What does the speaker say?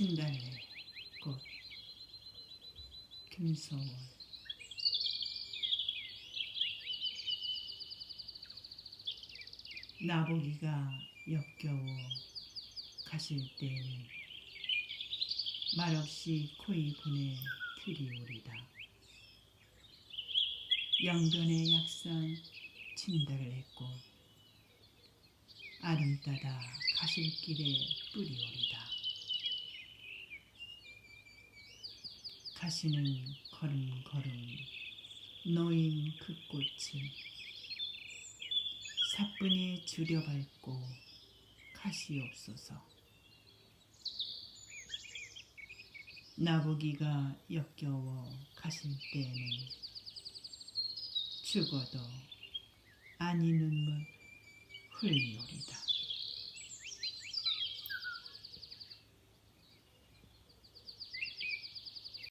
진달래 꽃 김소월 나보기가 역겨워 가실 때에는 말없이 코이 분에 틀이 오리다 영변의 약산 진달래꽃 아름따다 가실 길에 뿌리 오리다 가시는 걸음걸음 노인 그 꽃을 사뿐히 줄여밟고 가시옵소서. 나보기가 역겨워 가실 때에는 죽어도 아니 눈물 흘리오리다